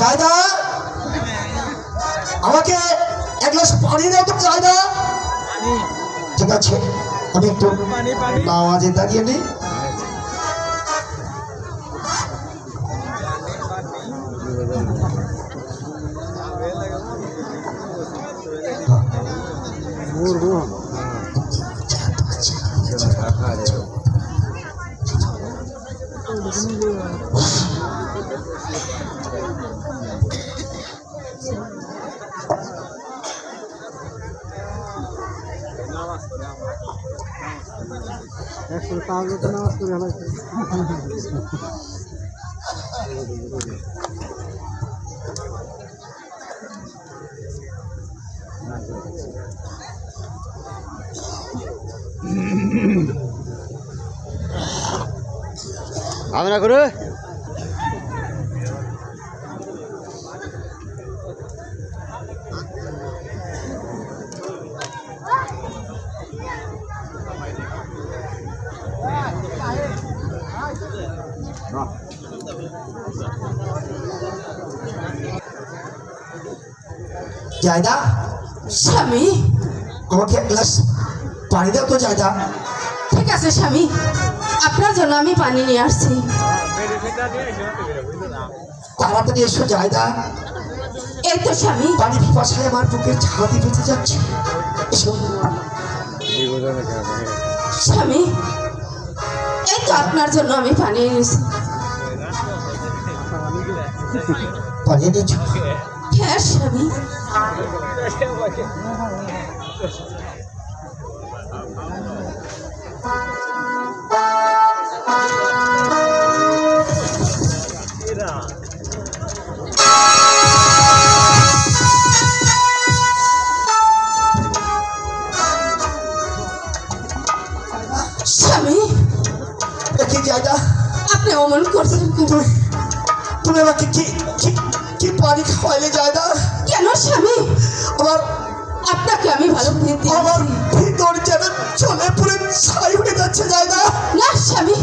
জায়দা? আমাকে এক গ্লাস পানি দাও তো জায়দা। ঠিক আছে আমি একটু আওয়াজে দাঁড়িয়ে নেই। আমি না করে। জায়দা স্বামী আমাকে এক গ্লাস পানি দাও তো জায়দা। ঠিক আছে স্বামী। আপনার জন্য আমি পানি নিয়ে আসছি। তাড়াতাড়ি এসো জায়দা। এই তো স্বামী। পানি পিপাসায় আমার বুকের ছাতি বেঁচে যাচ্ছে। এসো। স্বামী এই তো আপনার জন্য আমি পানি এনেছি পানি নিচ্ছ হ্যাঁ স্বামী। অমন করছেন কেন? তুমি আমাকে কি কি কি পানি খাওয়াইলে যায় না? কেন স্বামী? আমার আপনাকে আমি ভালো করে আমার ভিতর যেন চলে পুরে ছাই হয়ে যাচ্ছে যায় না? না স্বামী।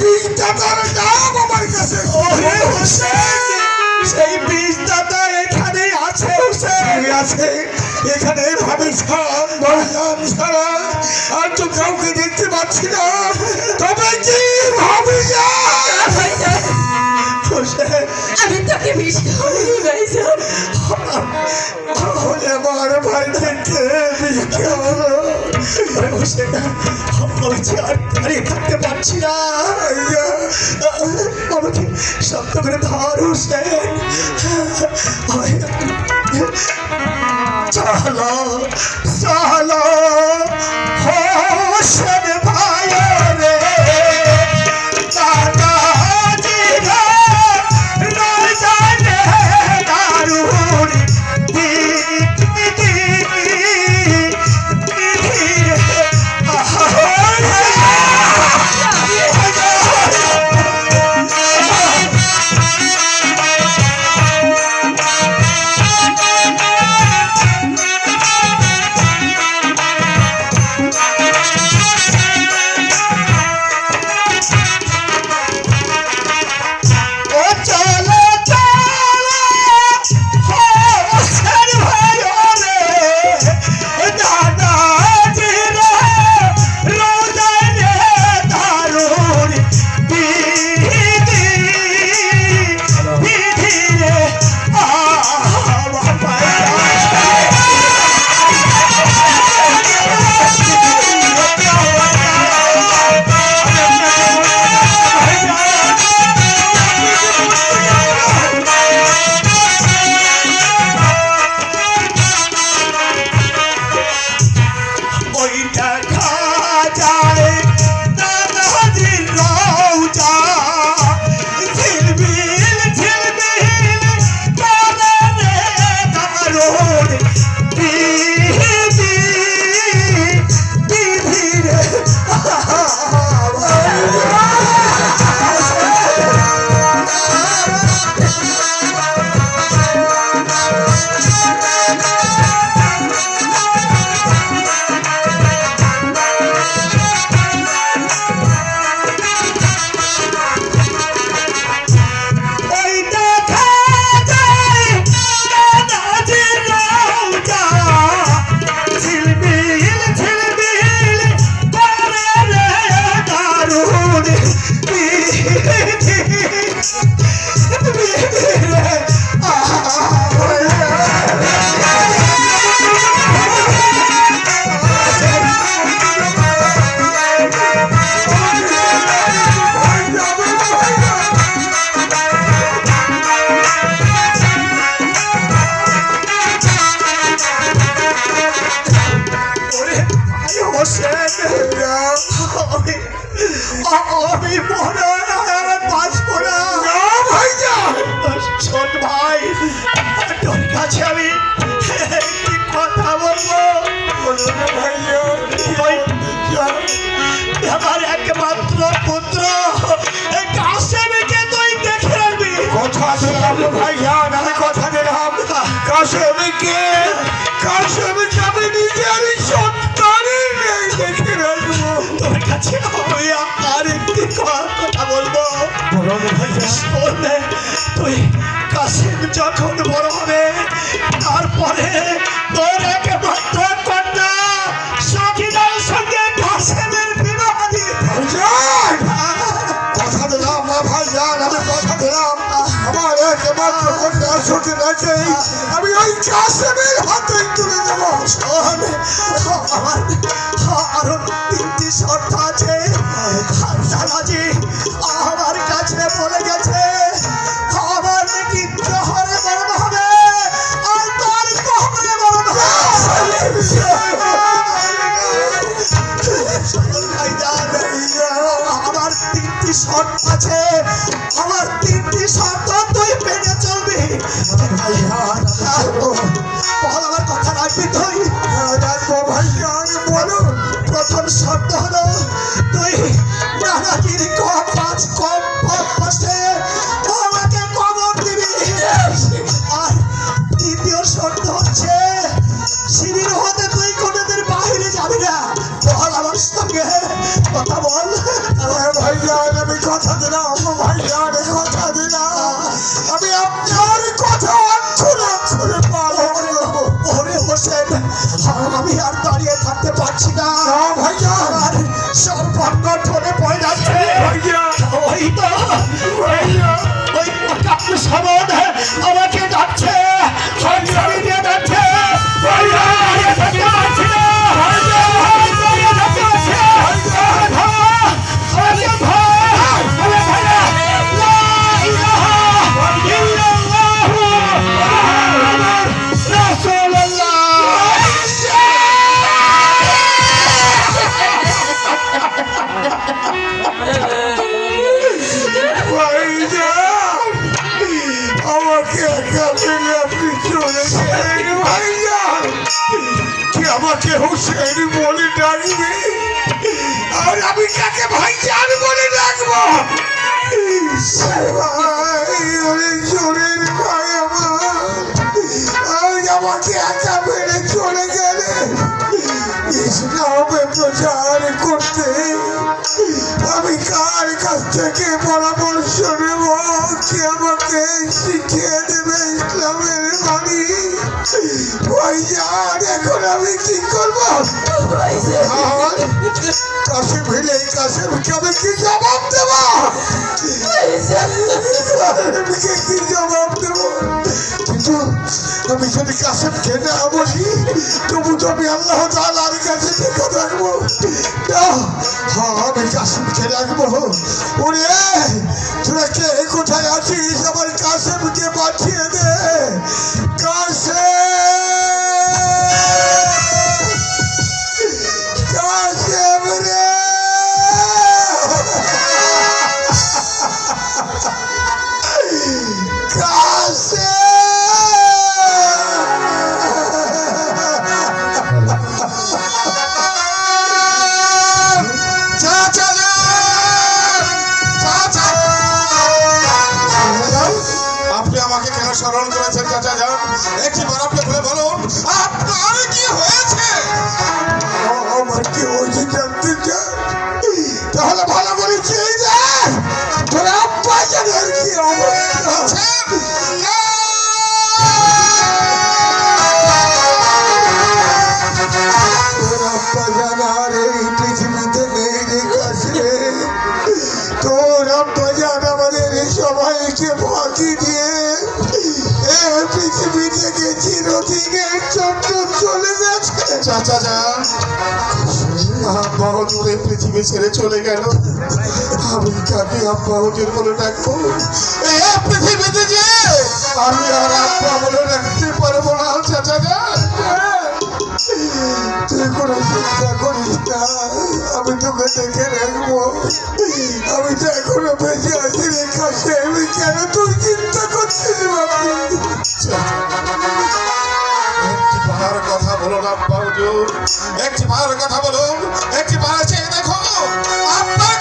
বিষটা তার নাম আমার কাছে। ওরে হোসেন সেই বিষদাতা এখানে আছে হোসেন আছে। এখানে ভাবি খান ভাইজান সারা আর তো কাউকে দেখতে পাচ্ছি না। তবে কি ভাবি হোসেন আমি তোকে বিষ খাওয়াইনি ভাইজান তাহলে আমার ভাইদেরকে বিয়ে হলো আমি যে আর দাঁড়িয়ে থাকতে পারছি না। আমাকে শক্ত করে ধর হোসেন? চলো চলো হোসেন। আমি মনে হয় বাঁচবো না ভাইজান! ছোট ভাই তোর কাছে আমি একটি কথা বলব। আমার একমাত্র পুত্র কাশেমকে তুই দেখে রাখবি কথা দিলাম ভাইজান আমি কথা দিলাম। কাশেমকে কাশেমকে আমি আমি আর একটি কথা বলব। বললে তুই কাশিম যখন বড় হবে তারপরে তোর একমাত্র কন্যা সখিদার সঙ্গে কাশিমের বিবাহ দিয়ে হ্যাঁ। কথা যান আমি কথা দিলাম। আমার একমাত্র কন্যা সখিদাকে হ্যাঁ। আমি ওই কাশিম পরামর্শ নেব কে আমাকে শিখিয়ে দেবে ইসলামের বাড়ি ওই যান এখন আমি কি করব কাশি ভিলে কাশি উঠে আমি কি জবাব দেব কি জবাব প্রজান আমাদের সবাইকে ফাঁকি দিয়ে পৃথিবী থেকে চিরদিনের জন্য চলে যাচ্ছে। চাচা যা আব্বা হজুর এই পৃথিবী ছেড়ে চলে গেল। আমি কাকে আব্বা হজুর বলে ডাকবো। এই পৃথিবীতে যে আমি আর আব্বা বলে ডাকতে পারব না চাচা যা। হ্যাঁ। তুই কোনো চিন্তা করিস না। আমি তোকে দেখে রাখব। আমি তো এখনও বেঁচে আছি রে আমি কেন তুই চিন্তা করছিস বাবা কথা বলো না বাবুজুর একটি পাহাড় কথা বলো একটি পাহাড় চেয়ে দেখো। আপনার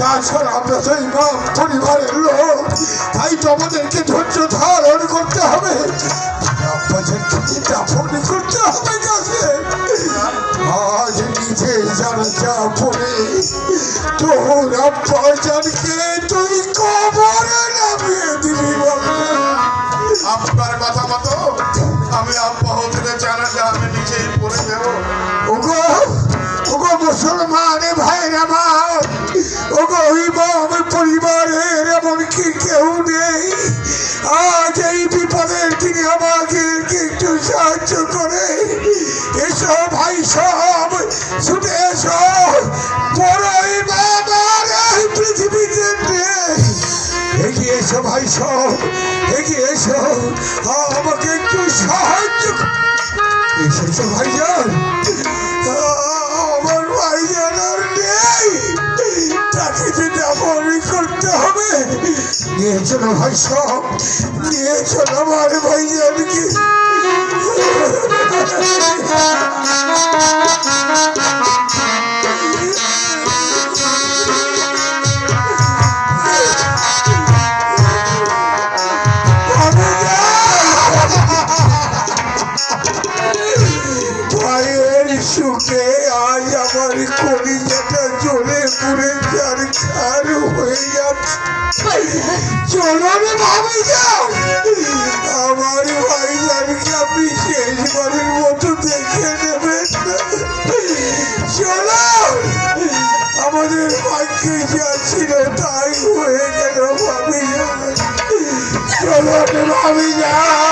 তাছাড়া আমরা তো ইমাম পরিবারের লোক। তাই তোমাদেরকে ধৈর্য ধারণ করতে হবে। আব্বাজানকে করতে হবে কাছে। আজ নিজে জানা যা পড়ে তোর আব্বাজানকে তুই পরিবারের এমনকি কেউ নেই। আজ এই বিপদের তিনি আমাকে একটু সাহায্য করে। এসো ভাই, সব ছুটে এসো। পরিবার পৃথিবীতে এগিয়ে এসো, ভাই, সব। নিয়ে চলো ভাই সব? নিয়ে চলো আমার ভাইয়ের সুখে আজ আমার কলিজাটা চলো ভাবে যাও। আমার ভাইজানকে আপনি শেষবারের মতো দেখে নেবেন চলো আমাদের ভাগ্যে যা ছিল তাই হয়ে গেল ভাবি চলো ভাবি যান